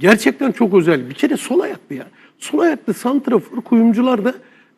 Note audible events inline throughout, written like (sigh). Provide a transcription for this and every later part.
Gerçekten çok özel. Bir kere sol ayaklı ya. Sol ayaklı santrafor kuyumcularda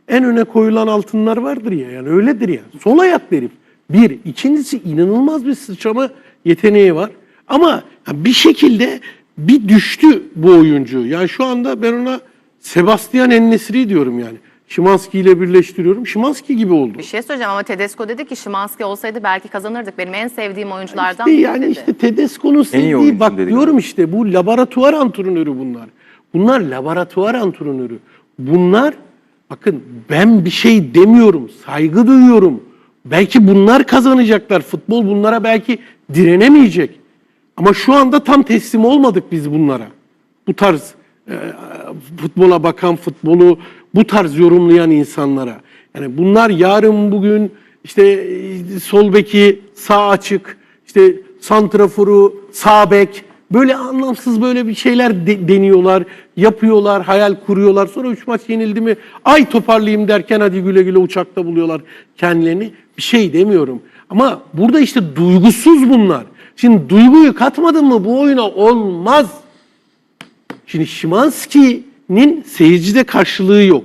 en öne koyulan altınlar vardır ya. Yani öyledir ya. Sol ayaklı herif. Bir. ikincisi inanılmaz bir sıçrama yeteneği var. Ama bir şekilde bir düştü bu oyuncu. Yani şu anda ben ona Sebastian Ennesri diyorum yani. Şimanski ile birleştiriyorum. Şimanski gibi oldu. Bir şey söyleyeceğim ama Tedesco dedi ki Şimanski olsaydı belki kazanırdık. Benim en sevdiğim oyunculardan İşte biri yani dedi. işte Tedesco'nun sevdiği bak dedi. diyorum işte bu laboratuvar antrenörü bunlar. Bunlar laboratuvar antrenörü. Bunlar bakın ben bir şey demiyorum. Saygı duyuyorum. Belki bunlar kazanacaklar. Futbol bunlara belki direnemeyecek. Ama şu anda tam teslim olmadık biz bunlara. Bu tarz e, futbola bakan, futbolu bu tarz yorumlayan insanlara. Yani bunlar yarın bugün işte sol beki sağ açık, işte santraforu sağ bek böyle anlamsız böyle bir şeyler de- deniyorlar, yapıyorlar, hayal kuruyorlar. Sonra üç maç yenildi mi ay toparlayayım derken hadi güle güle uçakta buluyorlar kendilerini. Bir şey demiyorum. Ama burada işte duygusuz bunlar. Şimdi duyguyu katmadın mı bu oyuna olmaz. Şimdi Şimanski'nin seyircide karşılığı yok.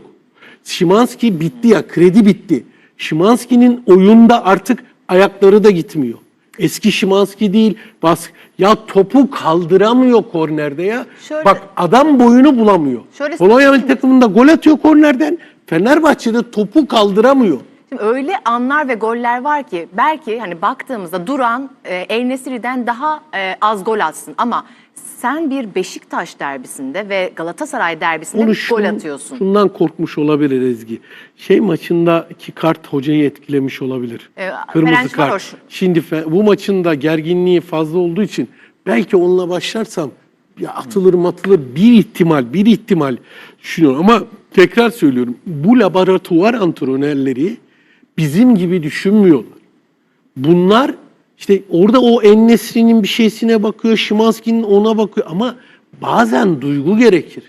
Şimanski bitti ya, kredi bitti. Şimanski'nin oyunda artık ayakları da gitmiyor. Eski Şimanski değil. Bas ya topu kaldıramıyor kornerde ya. Şöyle- Bak adam boyunu bulamıyor. Şöyle Polonya söyleyeyim milli mi? takımında gol atıyor kornerden. Fenerbahçe'de topu kaldıramıyor. Şimdi öyle anlar ve goller var ki belki hani baktığımızda Duran e, El Nesiri'den daha e, az gol atsın ama sen bir Beşiktaş derbisinde ve Galatasaray derbisinde Onu gol şun- atıyorsun. Şundan korkmuş olabilir Ezgi. Şey maçındaki kart hocayı etkilemiş olabilir. Ee, Kırmızı Ferenc kart. Varoş. Şimdi bu maçın da gerginliği fazla olduğu için belki onunla başlarsam ya atılır matılır bir ihtimal bir ihtimal düşünüyorum ama tekrar söylüyorum bu laboratuvar antrenörleri bizim gibi düşünmüyorlar. Bunlar işte orada o Ennesri'nin bir şeysine bakıyor, Şimanski'nin ona bakıyor ama bazen duygu gerekir.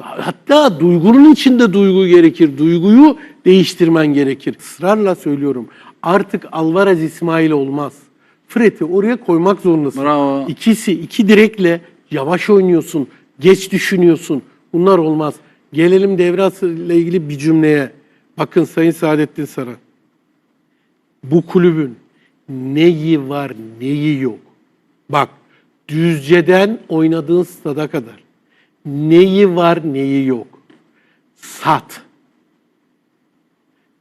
Hatta duygunun içinde duygu gerekir. Duyguyu değiştirmen gerekir. Israrla söylüyorum. Artık Alvarez İsmail olmaz. Fred'i oraya koymak zorundasın. Bravo. İkisi iki direkle yavaş oynuyorsun, geç düşünüyorsun. Bunlar olmaz. Gelelim devre ile ilgili bir cümleye. Bakın Sayın Saadettin Saran bu kulübün neyi var neyi yok. Bak Düzce'den oynadığın stada kadar neyi var neyi yok. Sat.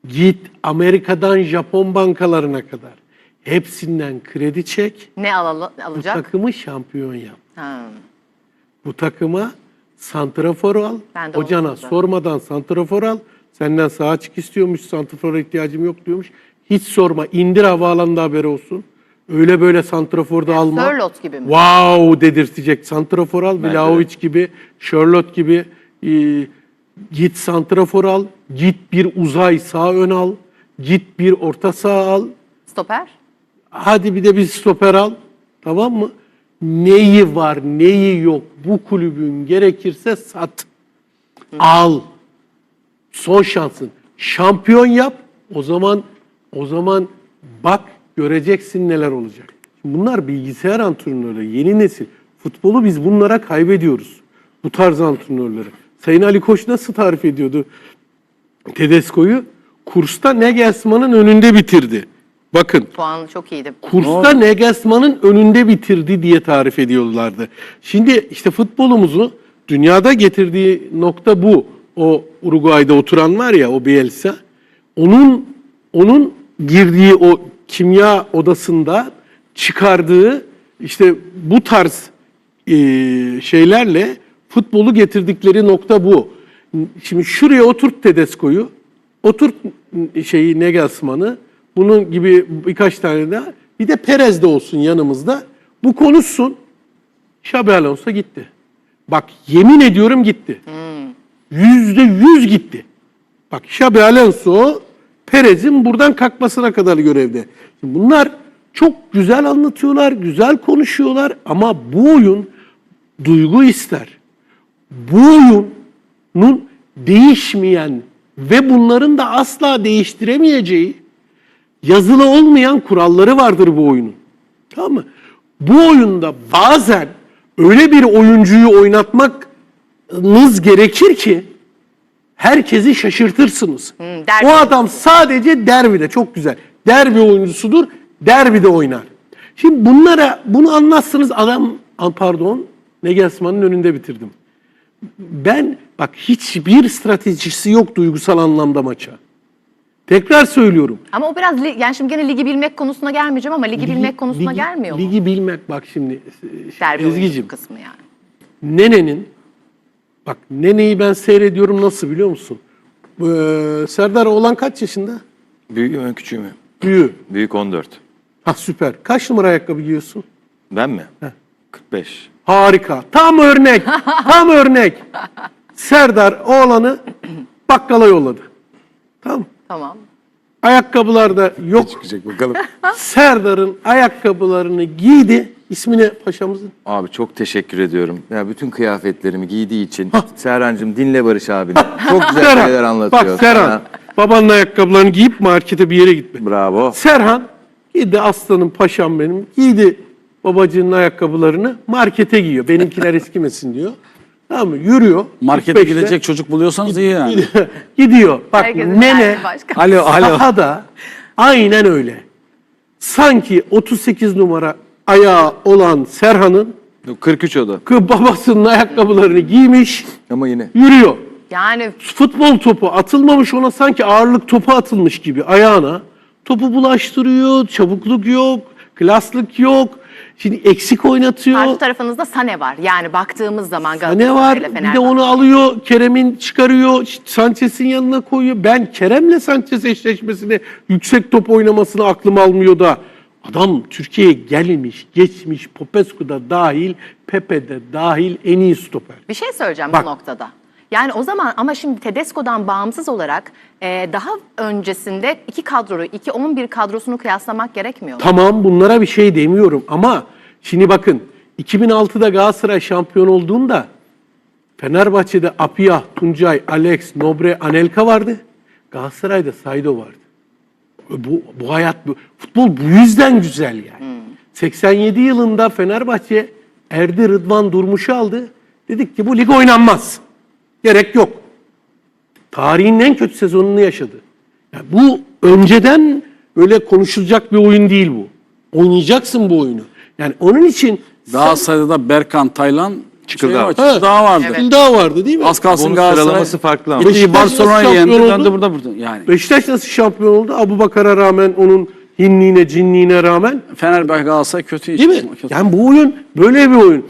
Git Amerika'dan Japon bankalarına kadar hepsinden kredi çek. Ne al- Bu alacak? takımı şampiyon yap. Ha. Bu takıma santrafor al. Hocana sormadan santrafor al. Senden sağ açık istiyormuş, santrafora ihtiyacım yok diyormuş. Hiç sorma, indir havaalanında haberi olsun. Öyle böyle santrafor da alma. Sörloth gibi mi? Wow dedirtecek. Santrafor al. Vlahovic gibi, Charlotte gibi. Ee, git santrafor al, git bir uzay sağ ön al, git bir orta sağ al. Stoper? Hadi bir de bir stoper al. Tamam mı? Neyi var, neyi yok bu kulübün gerekirse sat. Al. Son şansın. Şampiyon yap. O zaman o zaman bak göreceksin neler olacak. Şimdi bunlar bilgisayar antrenörleri, yeni nesil. Futbolu biz bunlara kaybediyoruz. Bu tarz antrenörleri. Sayın Ali Koç nasıl tarif ediyordu Tedesco'yu? Kursta Nagelsmann'ın önünde bitirdi. Bakın Puan çok iyiydi. Kursta Nagelsmann'ın önünde bitirdi diye tarif ediyorlardı. Şimdi işte futbolumuzu dünyada getirdiği nokta bu. O Uruguay'da oturan var ya o Bielsa. Onun onun girdiği o kimya odasında çıkardığı işte bu tarz e, şeylerle futbolu getirdikleri nokta bu. Şimdi şuraya oturt Tedesco'yu, oturt şeyi Nagelsmann'ı, bunun gibi birkaç tane daha, bir de Perez de olsun yanımızda. Bu konuşsun. Xabi Alonso gitti. Bak yemin ediyorum gitti. Yüzde yüz gitti. Bak Xabi Alonso Perez'in buradan kalkmasına kadar görevde. Bunlar çok güzel anlatıyorlar, güzel konuşuyorlar ama bu oyun duygu ister. Bu oyunun değişmeyen ve bunların da asla değiştiremeyeceği yazılı olmayan kuralları vardır bu oyunun. Tamam mı? Bu oyunda bazen öyle bir oyuncuyu oynatmanız gerekir ki herkesi şaşırtırsınız. derbi o adam sadece derbide çok güzel. Derbi oyuncusudur. Derbide oynar. Şimdi bunlara bunu anlatsınız adam pardon Nagelsmann'ın önünde bitirdim. Ben bak hiçbir stratejisi yok duygusal anlamda maça. Tekrar söylüyorum. Ama o biraz yani şimdi gene ligi bilmek konusuna gelmeyeceğim ama ligi, bilmek konusuna ligi- gelmiyor mu? Ligi bilmek bak şimdi Derbi Ezgi'cim kısmı yani. Nene'nin bak Nene'yi ben seyrediyorum nasıl biliyor musun? Ee, Serdar oğlan kaç yaşında? Büyük mü küçük mü? Büyü. Büyük 14. Ha süper. Kaç numara ayakkabı giyiyorsun? Ben mi? 45. Harika. Tam örnek. (laughs) Tam örnek. Serdar oğlanı bakkala yolladı. Tamam. Tamam. Ayakkabılar da yok. Çıkacak bakalım. Serdar'ın ayakkabılarını giydi. İsmi ne paşamızın? Abi çok teşekkür ediyorum. Ya bütün kıyafetlerimi giydiği için. Serhan'cığım dinle Barış abini. Çok güzel şeyler Serhan. anlatıyor. Bak Serhan. sana. Babanın ayakkabılarını giyip markete bir yere gitme. Bravo. Serhan giydi aslanım paşam benim. Giydi babacığının ayakkabılarını markete giyiyor. Benimkiler (laughs) eskimesin diyor. Tamam mı? Yürüyor. Markete 45'te gidecek çocuk buluyorsanız iyi yani. (laughs) Gidiyor. Bak Herkesin nene derdi başka. Alo alo. sahada aynen öyle. Sanki 38 numara ayağı olan Serhan'ın 43 o da. kı- babasının ayakkabılarını giymiş Ama yine. yürüyor. Yani Futbol topu atılmamış ona sanki ağırlık topu atılmış gibi ayağına. Topu bulaştırıyor, çabukluk yok, klaslık yok. Şimdi eksik oynatıyor. karşı tarafınızda Sane var. Yani baktığımız zaman ne var? Galatasaray'la Bir de Fenerbahçe. onu alıyor, Kerem'in çıkarıyor, Sanchez'in yanına koyuyor. Ben Kerem'le Sanchez eşleşmesini, yüksek top oynamasını aklım almıyor da. Adam Türkiye'ye gelmiş, geçmiş, Popescu da dahil, Pepe de dahil en iyi stoper. Bir şey söyleyeceğim Bak. bu noktada. Yani o zaman ama şimdi Tedesco'dan bağımsız olarak e, daha öncesinde iki kadroyu, iki 11 kadrosunu kıyaslamak gerekmiyor. mu? Tamam bunlara bir şey demiyorum ama şimdi bakın 2006'da Galatasaray şampiyon olduğunda Fenerbahçe'de Apiyah, Tuncay, Alex, Nobre, Anelka vardı. Galatasaray'da Saido vardı. Bu, bu hayat, bu, futbol bu yüzden güzel yani. 87 yılında Fenerbahçe Erdi Rıdvan Durmuş'u aldı. Dedik ki bu lig oynanmaz. Gerek yok. Tarihin en kötü sezonunu yaşadı. Yani bu önceden böyle konuşulacak bir oyun değil bu. Oynayacaksın bu oyunu. Yani onun için Daha sayıda Berkan Taylan Şey var, Çıkıldağ vardı. Evet. daha vardı değil mi? Az kalsın Onun Galatasaray. sıralaması farklı ama. Gitti Beşiktaş Barcelona'yı nasıl yendi. şampiyon Ben oldu? de burada burada. Yani Beşiktaş nasıl şampiyon oldu? Abu Bakar'a rağmen onun hinliğine, cinliğine rağmen Fenerbahçe Galatasaray kötü iş. değil mi? Kötü. Yani bu oyun böyle bir oyun.